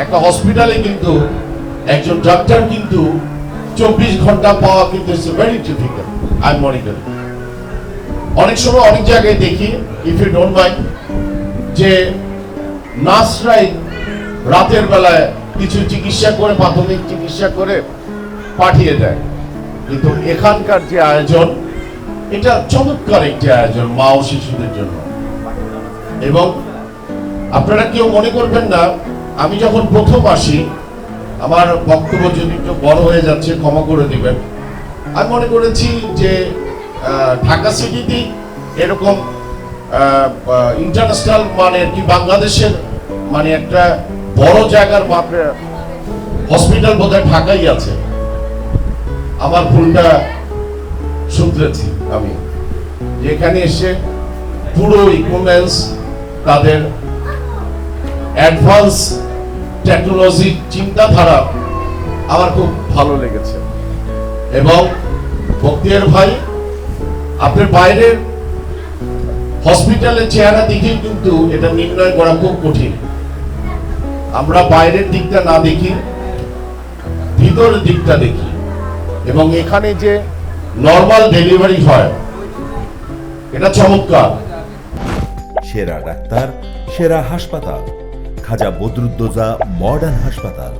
একটা হসপিটালে কিন্তু একজন ডাক্তার কিন্তু চব্বিশ ঘণ্টা পাওয়া কিন্তু ভেরি ডিফিকাল্ট আই অনেক সময় অনেক জায়গায় দেখি ইফ ইউ ডোন্ট মাইন্ড যে নার্সরাই রাতের বেলায় কিছু চিকিৎসা করে, প্রাথমিক চিকিৎসা করে পাঠিয়ে দেয়। কিন্তু এখানকার যে আয়োজন, এটা চমৎকার একটি আয়োজন মা ও শিশুদের জন্য। এবং আপনারা কেউ মনে করবেন না আমি যখন প্রথম আসি, আমার বক্তব্য যদি একটু বড় হয়ে যাচ্ছে, ক্ষমা করে দিবেন। আমি মনে করেছি যে ঢাকা সিটিতেই এরকম ইন্টারন্যাশনাল মানের কি বাংলাদেশের মানে একটা বড় জায়গার হসপিটাল বোধহয় ঢাকাই আছে। আমার ভুলটা শুধরেছি আমি। যেখানে এসে পুরো ইকুইপমেন্টস তাদের অ্যাডভান্স টেকনোলজি চিন্তাধারা আমার খুব ভালো লেগেছে। এবং বক্তিয়ার ভাই, আপনার বাইরের হসপিটালের চেহারা দেখেই কিন্তু এটা নির্ণয় করা খুব কঠিন। আমরা বাইরের দিকটা না দেখি, ভিতরের দিকটা দেখি। এবং এখানে যে নর্মাল ডেলিভারি হয়, এটা চমৎকার। সেরা ডাক্তার, সেরা হাসপাতাল। খাজা বদরুদ্দোজা মডার্ন হাসপাতাল।